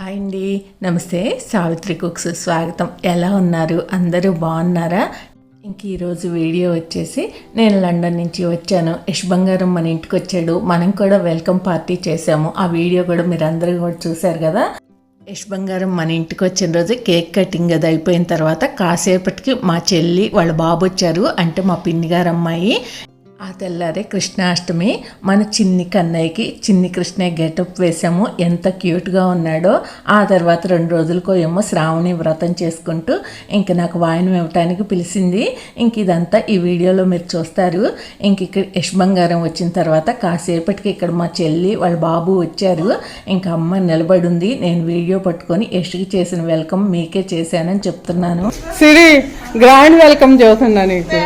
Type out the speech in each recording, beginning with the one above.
Hi అండి. నమస్తే. Savitri cooks స్వాగతం. ఎలా ఉన్నారు? అందరూ బాగున్నారా? ఇంక ఈరోజు వీడియో వచ్చేసి నేను లండన్ నుంచి వచ్చాను. యష్ బంగారం మన ఇంటికి వచ్చాడు. మనం కూడా వెల్కమ్ పార్టీ చేసాము ఆ వీడియో కూడా మీరు అందరూ కూడా చూశారు కదా? యష్ బంగారం మన ఇంటికి వచ్చిన రోజు కేక్ కటింగ్ అది అయిపోయిన తర్వాత కాసేపటికి మా చెల్లి వాళ్ళ బాబు వచ్చారు. అంటే మా పిన్ని గారు అమ్మాయి. ఆ తెల్లారే కృష్ణాష్టమి మన చిన్ని కన్నయ్యకి చిన్ని కృష్ణయ్య గెటప్ వేసాము. ఎంత క్యూట్గా ఉన్నాడో. ఆ తర్వాత రెండు రోజులకో ఏమో శ్రావణి వ్రతం చేసుకుంటూ ఇంక నాకు వాయనం ఇవ్వటానికి పిలిచింది. ఇంక ఇదంతా ఈ వీడియోలో మీరు చూస్తారు. ఇంక ఇక్కడ యశ్ బంగారం వచ్చిన తర్వాత కాసేపటికి ఇక్కడ మా చెల్లి వాళ్ళ బాబు వచ్చారు. ఇంకా అమ్మ నిలబడి ఉంది నేను వీడియో పట్టుకొని యష్కి చేసిన వెల్కమ్ మీకే చేశానని చెప్తున్నాను. సిరి గ్రాండ్ వెల్కమ్ చేస్తున్నా నీకు.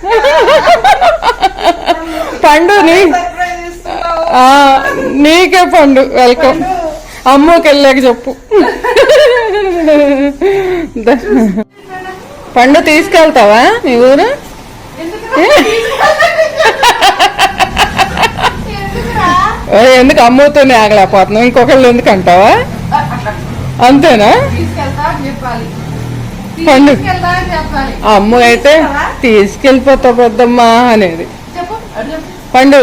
పండు నీ నీకే పండు వెల్కమ్. అమ్మకి వెళ్ళాక చెప్పు. పండు తీసుకెళ్తావా మీ ఊరు? ఎందుకు అమ్మతోనే ఆగలేకపోతున్నావు? ఇంకొకళ్ళు ఎందుకు అంటావా? అంతేనా? పండు. అమ్మ అయితే తీసుకెళ్ళిపోతా పెద్దమ్మా అనేది. పండు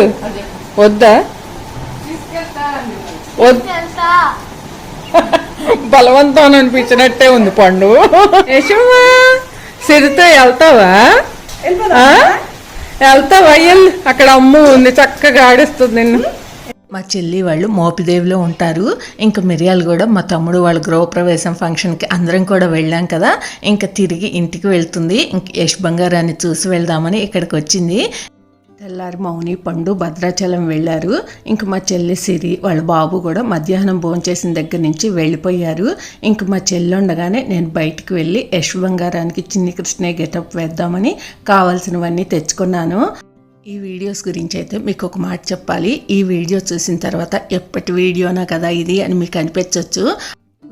వద్దా? వద్ బలవంతం అనిపించినట్టే ఉంది పండు. యశమ్మా సిరితో వెళ్తావా? వెళ్తావా? ఎల్లు అక్కడ అమ్ము ఉంది చక్కగా ఆడిస్తుంది నిన్ను. మా చెల్లి వాళ్ళు మోపిదేవిలో ఉంటారు. ఇంకా మిరియాలు కూడా మా తమ్ముడు వాళ్ళ గృహప్రవేశం ఫంక్షన్కి అందరం కూడా వెళ్ళాం కదా. ఇంకా తిరిగి ఇంటికి వెళ్తుంది. ఇంక యశ్ బంగారాన్ని చూసి వెళ్దామని ఇక్కడికి వచ్చింది. తెల్లారి మౌని పండు భద్రాచలం వెళ్ళారు. ఇంక మా చెల్లి సిరి వాళ్ళ బాబు కూడా మధ్యాహ్నం భోంచేసిన దగ్గర నుంచి వెళ్ళిపోయారు. ఇంక మా చెల్లి ఉండగానే నేను బయటికి వెళ్ళి యశ్ బంగారానికి చిన్ని కృష్ణే గెటప్ వేద్దామని కావాల్సినవన్నీ తెచ్చుకున్నాను. ఈ వీడియోస్ గురించి అయితే మీకు ఒక మాట చెప్పాలి. ఈ వీడియో చూసిన తర్వాత ఎప్పటి వీడియోనా కదా ఇది అని మీకు అనిపించవచ్చు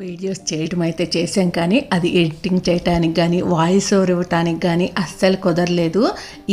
వీడియోస్ చేయటం అయితే చేసాం కానీ అది ఎడిటింగ్ చేయటానికి కానీ వాయిస్ ఓవర్ ఇవ్వటానికి కానీ అస్సలు కుదరలేదు.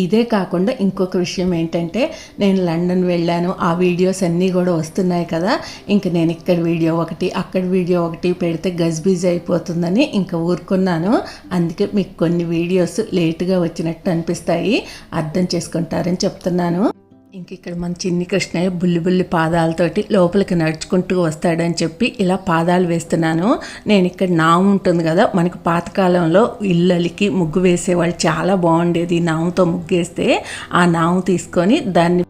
ఇదే కాకుండా ఇంకొక విషయం ఏంటంటే నేను లండన్ వెళ్ళాను ఆ వీడియోస్ అన్నీ కూడా వస్తున్నాయి కదా. ఇంక నేను ఇక్కడ వీడియో ఒకటి అక్కడ వీడియో ఒకటి పెడితే గజ్బీజ్ అయిపోతుందని ఇంకా ఊరుకున్నాను. అందుకే మీకు కొన్ని వీడియోస్ లేటుగా వచ్చినట్టు అనిపిస్తాయి. అర్థం చేసుకుంటారని చెప్తున్నాను. ఇంక ఇక్కడ మన చిన్ని కృష్ణయ్య బుల్లి బుల్లి పాదాలతోటి లోపలికి నడుచుకుంటూ వస్తాడని చెప్పి ఇలా పాదాలు వేస్తున్నాను. నేను ఇక్కడ నాము ఉంటుంది కదా మనకి పాతకాలంలో ఇళ్ళకి ముగ్గు వేసేవాళ్ళు చాలా బాగుండేది నాముతో ముగ్గేస్తే. ఆ నాము తీసుకొని దాన్ని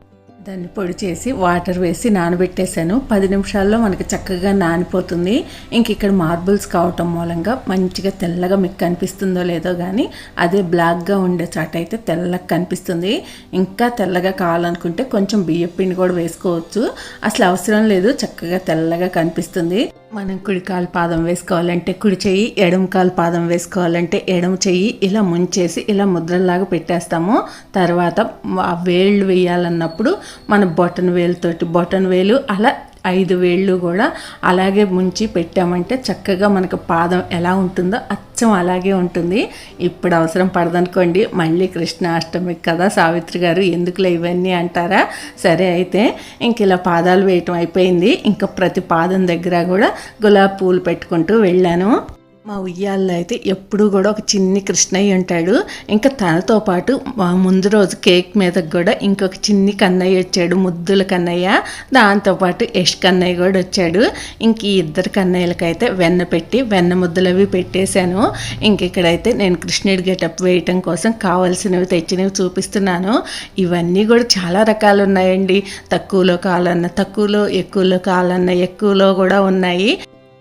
దాన్ని పొడి చేసి వాటర్ వేసి నానబెట్టేశాను. పది నిమిషాల్లో మనకి చక్కగా నానిపోతుంది. ఇంక ఇక్కడ మార్బుల్స్ కావటం మూలంగా మంచిగా తెల్లగా మీకు కనిపిస్తుందో లేదో కానీ అదే బ్లాక్గా ఉండే చాట అయితే తెల్లగా కనిపిస్తుంది. ఇంకా తెల్లగా కావాలనుకుంటే కొంచెం బియ్యం పిండి కూడా వేసుకోవచ్చు. అసలు అవసరం లేదు చక్కగా తెల్లగా కనిపిస్తుంది. మనం కుడి కాలు పాదం వేసుకోవాలంటే కుడి చెయ్యి ఎడమ కాలు పాదం వేసుకోవాలంటే ఎడమ చెయ్యి. ఇలా ముంచేసి ఇలా ముద్రలాగా పెట్టేస్తాము. తర్వాత ఆ వేళ్ళు వేయాలన్నప్పుడు మన బొటన్ వేలుతోటి బొటన్ వేలు అలా ఐదు వేళ్ళు కూడా అలాగే ముంచి పెట్టామంటే చక్కగా మనకు పాదం ఎలా ఉంటుందో అచ్చం అలాగే ఉంటుంది. ఇప్పుడు అవసరం పడదనుకోండి మళ్ళీ కృష్ణాష్టమి కదా సావిత్రి గారు ఎందుకులే ఇవన్నీ అంటారా? సరే అయితే ఇంక ఇలా పాదాలు వేయటం అయిపోయింది. ఇంకా ప్రతి పాదం దగ్గర కూడా గులాబీ పూలు పెట్టుకుంటూ వెళ్ళాను. మా ఉయ్యాల్లో అయితే ఎప్పుడూ కూడా ఒక చిన్ని కృష్ణయ్య ఉంటాడు. ఇంకా తనతో పాటు మా ముందు రోజు కేక్ మీద కూడా ఇంకొక చిన్ని కన్నయ్య వచ్చాడు ముద్దుల కన్నయ్య. దాంతోపాటు యష్ కన్నయ్య కూడా వచ్చాడు. ఇంక ఈ ఇద్దరు కన్నయ్యలకైతే వెన్న పెట్టి వెన్న ముద్దలు అవి పెట్టేశాను. ఇంక ఇక్కడైతే నేను కృష్ణుడి గెటప్ వేయటం కోసం కావాల్సినవి తెచ్చినవి చూపిస్తున్నాను. ఇవన్నీ కూడా చాలా రకాలు ఉన్నాయండి తక్కువలో కావాలన్న తక్కువలో ఎక్కువలో కావాలన్న ఎక్కువలో కూడా ఉన్నాయి.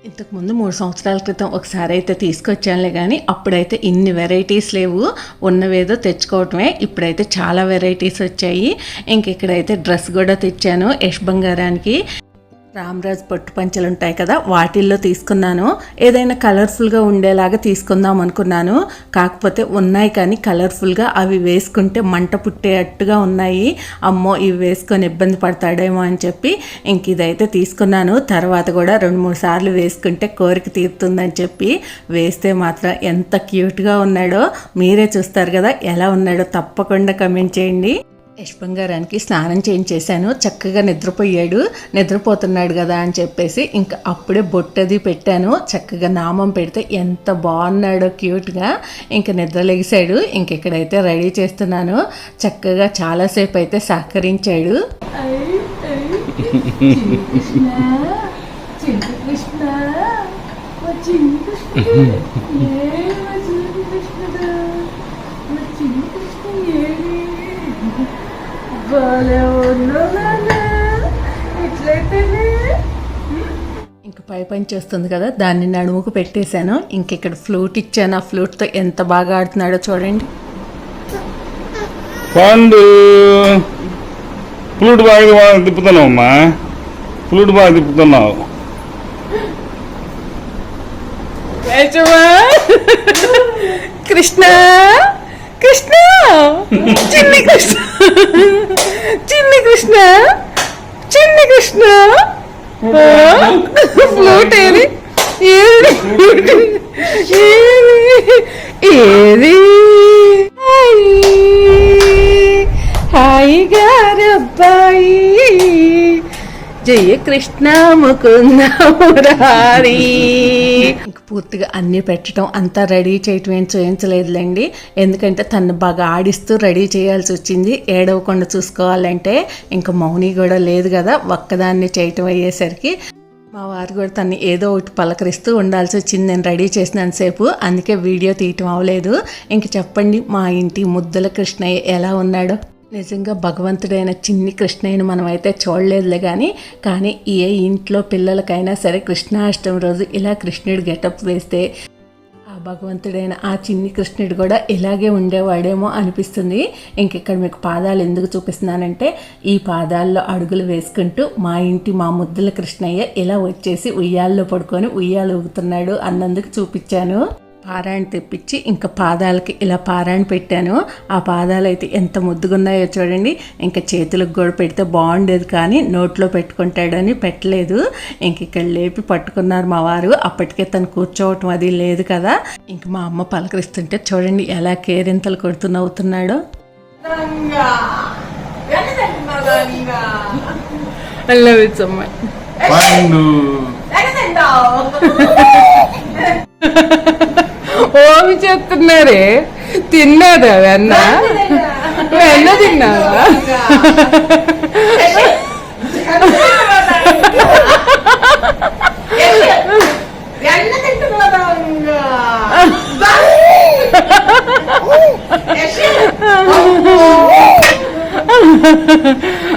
ఇంతకుముందు మూడు సంవత్సరాల క్రితం ఒకసారి అయితే తీసుకొచ్చానులే కానీ అప్పుడైతే ఇన్ని వెరైటీస్ లేవు. ఉన్నవేదో తెచ్చుకోవటమే. ఇప్పుడైతే చాలా వెరైటీస్ వచ్చాయి. ఇంక ఇక్కడైతే డ్రెస్ కూడా తెచ్చాను యష్ బంగారానికి. రామ్రాజ్ పట్టు పంచలు ఉంటాయి కదా వాటిల్లో తీసుకున్నాను. ఏదైనా కలర్ఫుల్గా ఉండేలాగా తీసుకుందాం అనుకున్నాను. కాకపోతే ఉన్నాయి కానీ కలర్ఫుల్గా అవి వేసుకుంటే మంట పుట్టేటట్టుగా ఉన్నాయి. అమ్మో ఇవి వేసుకొని ఇబ్బంది పడతాడేమో అని చెప్పి ఇంక ఇదైతే తీసుకున్నాను. తర్వాత కూడా రెండు మూడు సార్లు వేసుకుంటే కోరిక తీరుతుందని చెప్పి వేస్తే మాత్రం ఎంత క్యూట్గా ఉన్నాడో మీరే చూస్తారు కదా ఎలా ఉన్నాడో తప్పకుండా కమెంట్ చేయండి. యశ్వంగారానికి స్నానం చేయించేశాను. చక్కగా నిద్రపోయాడు. నిద్రపోతున్నాడు కదా అని చెప్పేసి ఇంకా అప్పుడే బొట్టది పెట్టాను. చక్కగా నామం పెడితే ఎంత బాగున్నాడో క్యూట్గా ఇంకా నిద్ర ఇంకెక్కడైతే ఇక్కడైతే రెడీ చేస్తున్నాను. చక్కగా చాలాసేపు అయితే సహకరించాడు ఇంక పై పని చేస్తుంది కదా దాన్ని నడుముకు పెట్టేశాను. ఇంక ఇక్కడ ఫ్లూట్ ఇచ్చాను. ఆ ఫ్లూట్తో ఎంత బాగా ఆడుతున్నాడో చూడండి. పండు. ఫ్లూట్ బాగా బాగా తిప్పుతున్నావు అమ్మా. ఫ్లూట్ బాగా తిప్పుతున్నావు. కృష్ణ. కృష్ణ. చిన్ని కృష్ణ. చిన్ని కృష్ణ చిన్ని కృష్ణ. ఫ్లూట్ ఏది? ఏది? ఏది? జయ కృష్ణ ముకుంద మురారి పూర్తిగా అన్నీ పెట్టడం అంతా రెడీ చేయటం ఏం చేయించలేదులేండి. ఎందుకంటే తను బాగా ఆడిస్తూ రెడీ చేయాల్సి వచ్చింది. ఏడవకుండా చూసుకోవాలంటే ఇంకా మౌని కూడా లేదు కదా ఒక్కదాన్ని చేయటం అయ్యేసరికి. మా వారు కూడా తను ఏదో ఒకటి పలకరిస్తూ ఉండాల్సి వచ్చింది. నేను రెడీ చేసినంతసేపు అందుకే వీడియో తీయటం అవ్వలేదు. ఇంక చెప్పండి మా ఇంటి ముద్దుల కృష్ణయ్య ఎలా ఉన్నాడో? నిజంగా భగవంతుడైన చిన్ని కృష్ణయ్యను మనమైతే చూడలేదులే కానీ కానీ ఏ ఇంట్లో పిల్లలకైనా సరే కృష్ణాష్టమి రోజు ఇలా కృష్ణుడు గెటప్ వేస్తే ఆ భగవంతుడైన ఆ చిన్ని కృష్ణుడు కూడా ఇలాగే ఉండేవాడేమో అనిపిస్తుంది. ఇంక ఇక్కడ మీకు పాదాలు ఎందుకు చూపిస్తున్నానంటే ఈ పాదాల్లో అడుగులు వేసుకుంటూ మా ఇంటి మా ముద్దుల కృష్ణయ్య ఇలా వచ్చేసి ఉయ్యాల్లో పడుకొని ఉయ్యాలు ఊగుతున్నాడు అన్నందుకు చూపించాను. పారాయణ తెప్పించి ఇంకా పాదాలకి ఇలా పారాయణ పెట్టాను. ఆ పాదాలు అయితే ఎంత ముద్దుగున్నాయో చూడండి. ఇంకా చేతులకు కూడా పెడితే బాగుండేది కానీ నోట్లో పెట్టుకుంటాడని పెట్టలేదు. ఇంక ఇక్కడ లేపి పట్టుకున్నారు మా వారు. అప్పటికే తను కూర్చోవటం అది లేదు కదా. ఇంక మా అమ్మ పలకరిస్తుంటే చూడండి ఎలా కేరింతలు కొడుతూ నవ్వుతున్నాడో. I love it so much. పండు. ఓమి చెప్తున్నారే తిన్నారా వెన్న వెన్న తిన్నావా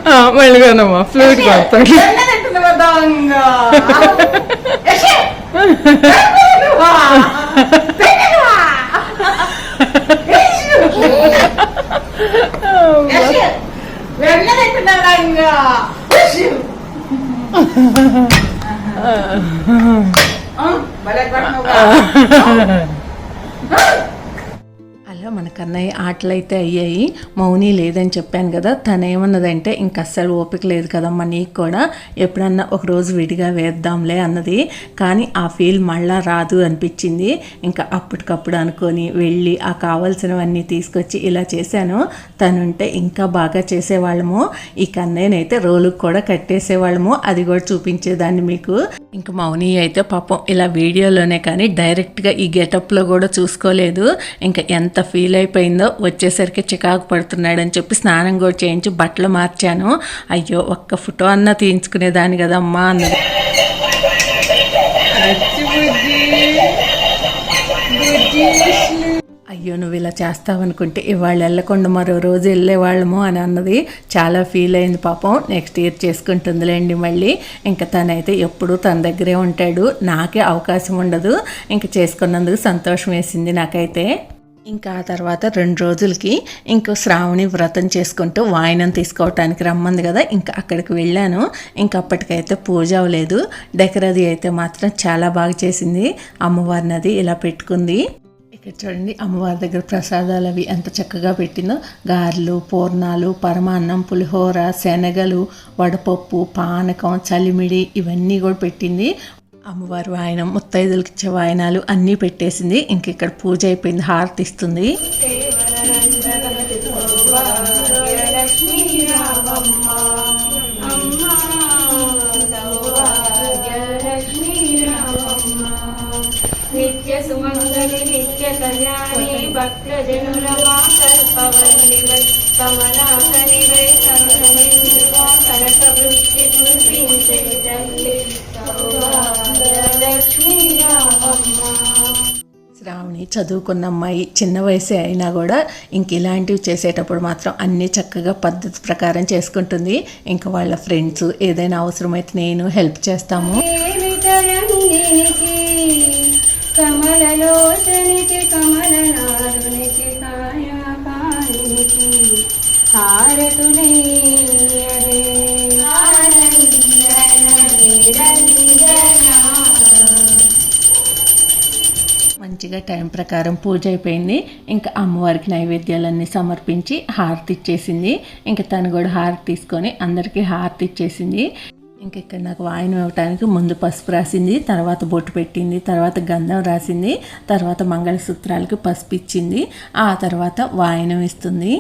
ఆ, మళ్ళీ కొనమ్మా ఫ్లూట్ కొడతాను కన్నయ్య అయితే అయ్యాయి. మౌని లేదని చెప్పాను కదా తను ఏమన్నదంటే ఇంక అస్సలు ఓపిక లేదు కదమ్మా నీకు కూడా. ఎప్పుడన్నా ఒక రోజు విడిగా వేద్దాంలే అన్నది. కానీ ఆ ఫీల్ మళ్ళా రాదు అనిపించింది. ఇంకా అప్పటికప్పుడు అనుకొని వెళ్ళి ఆ కావాల్సినవన్నీ తీసుకొచ్చి ఇలా చేశాను. తనుంటే ఇంకా బాగా చేసేవాళ్ళము. ఈ కన్నయ్యనైతే రోలుకు కూడా కట్టేసేవాళ్ళము. అది కూడా చూపించేదాన్ని మీకు. ఇంకా మౌని అయితే పాపం ఇలా వీడియోలోనే కానీ డైరెక్ట్గా ఈ గెటప్లో కూడా చూసుకోలేదు. ఇంకా ఎంత ఫీల్ అయిపోయిందో వచ్చేసరికి చికాకు పడుతున్నాడని చెప్పి స్నానం కూడా చేయించి బట్టలు మార్చాను. అయ్యో ఒక్క ఫోటో అన్న తీయించుకునేదాన్ని కదా అమ్మా అన్నది. అయ్యో నువ్వు ఇలా చేస్తావనుకుంటే ఇవాళ వెళ్ళకుండా మరో రోజు వెళ్ళేవాళ్ళము అని అన్నది చాలా ఫీల్ అయింది పాపం. నెక్స్ట్ ఇయర్ చేసుకుంటుందిలేండి మళ్ళీ. ఇంకా తనైతే ఎప్పుడూ తన దగ్గరే ఉంటాడు. నాకే అవకాశం ఉండదు. ఇంకా చేసుకున్నందుకు సంతోషం వేసింది నాకైతే. ఇంకా ఆ తర్వాత రెండు రోజులకి ఇంకో శ్రావణి వ్రతం చేసుకుంటూ వాయినం తీసుకోవటానికి రమ్మంది కదా. ఇంకా అక్కడికి వెళ్ళాను. ఇంకా అప్పటికైతే పూజ అవ్వలేదు. డెకరది అయితే మాత్రం చాలా బాగా చేసింది. అమ్మవారినది ఇలా పెట్టుకుంది. ఇక్కడ చూడండి అమ్మవారి దగ్గర ప్రసాదాలు అవి ఎంత చక్కగా పెట్టిందో గారెలు పూర్ణాలు పరమాన్నం పులిహోర శనగలు వడపప్పు పానకం చలిమిడి ఇవన్నీ కూడా పెట్టింది. అమ్మవారి వాయనం ముత్తైదులకి ఇచ్చే వాయనాలు అన్నీ పెట్టేసింది. ఇంక ఇక్కడ పూజ అయిపోయింది హారతి ఇస్తుంది. నిత్య సుమంగళి నిత్య కళ్యాణి భక్తజనుల మా కల్పవల్లి వై కమలాకరి వై కమలమిందుగా కనక వృష్టి కురిపించే తల్లి సౌభాగ్యలక్ష్మీ రామమ్మ. శ్రావణి చదువుకున్న అమ్మాయి చిన్న వయసే అయినా కూడా ఇంక ఇలాంటివి చేసేటప్పుడు మాత్రం అన్నీ చక్కగా పద్ధతి ప్రకారం చేసుకుంటుంది. ఇంకా వాళ్ళ ఫ్రెండ్స్ ఏదైనా అవసరమైతే నేను హెల్ప్ చేస్తాము. కమలలోచనికి కమలనాథునికి కాయాపానికి హారతులే. మంచిగా టైం ప్రకారం పూజ అయిపోయింది. ఇంకా అమ్మవారికి నైవేద్యాలన్నీ సమర్పించి హారతి ఇచ్చేసింది. ఇంకా తను కూడా హారతి తీసుకొని అందరికీ హారతి ఇచ్చేసింది. ఇంక ఇక్కడ నాకు వాయినం ఇవ్వటానికి ముందు పసుపు రాసింది తర్వాత బొట్టు పెట్టింది తర్వాత గంధం రాసింది తర్వాత మంగళసూత్రాలకి పసుపు ఇచ్చింది ఆ తర్వాత వాయినం ఇస్తుంది.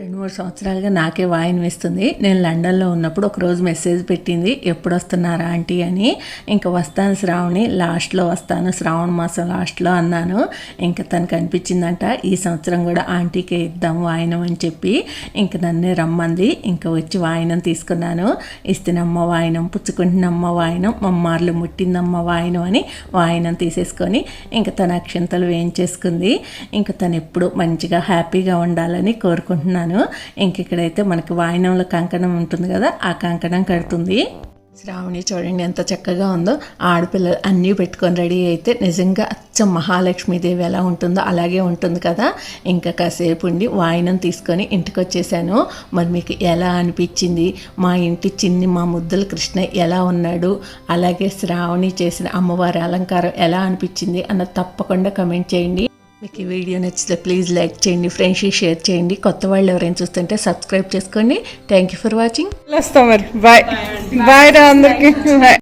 రెండు మూడు సంవత్సరాలుగా నాకే వాయిన్ వేస్తుంది నేను లండన్లో ఉన్నప్పుడు ఒక రోజు మెసేజ్ పెట్టింది ఎప్పుడు వస్తున్నారా ఆంటీ? అని. ఇంకా వస్తాను శ్రావణి లాస్ట్లో వస్తాను శ్రావణ మాసం లాస్ట్లో అన్నాను. ఇంకా తనకు అనిపించిందంట ఈ సంవత్సరం కూడా ఆంటీకే ఇద్దాం వాయినం అని చెప్పి. ఇంక నన్నే రమ్మంది. ఇంకా వచ్చి వాయినం తీసుకున్నాను. ఇస్తున్నమ్మ వాయినం పుచ్చుకుంటున్నమ్మ వాయినం మమ్మార్లు ముట్టిందమ్మ వాయినం అని వాయినం తీసేసుకొని ఇంకా తన అక్షంతలు వేయించేసుకుంది. ఇంకా తను ఎప్పుడు మంచిగా హ్యాపీగా ఉండాలని కోరుకుంటున్నాను. ఇంక ఇక్కడైతే మనకి వాయినంలో కంకణం ఉంటుంది కదా ఆ కంకణం కడుతుంది. శ్రావణి చూడండి ఎంత చక్కగా ఉందో. ఆడపిల్లలు అన్నీ పెట్టుకొని రెడీ అయితే నిజంగా అచ్చం మహాలక్ష్మీదేవి ఎలా ఉంటుందో అలాగే ఉంటుంది కదా. ఇంకా కాసేపు ఉండి వాయినం తీసుకొని ఇంటికి వచ్చేసాను మరి మీకు ఎలా అనిపించింది? మా ఇంటి చిన్ని మా ముద్దుల కృష్ణ ఎలా ఉన్నాడు? అలాగే శ్రావణి చేసిన అమ్మవారి అలంకారం ఎలా అనిపించింది అన్న తప్పకుండా కమెంట్ చేయండి. మీకు ఈ వీడియో నచ్చితే ప్లీజ్ లైక్ చేయండి ఫ్రెండ్స్కి షేర్ చేయండి. కొత్త వాళ్ళు ఎవరైనా చూస్తుంటే సబ్స్క్రైబ్ చేసుకోండి. థ్యాంక్ యూ ఫర్ వాచింగ్ వస్తాం మరి బాయ్ బాయ్ రా అందరికి. బాయ్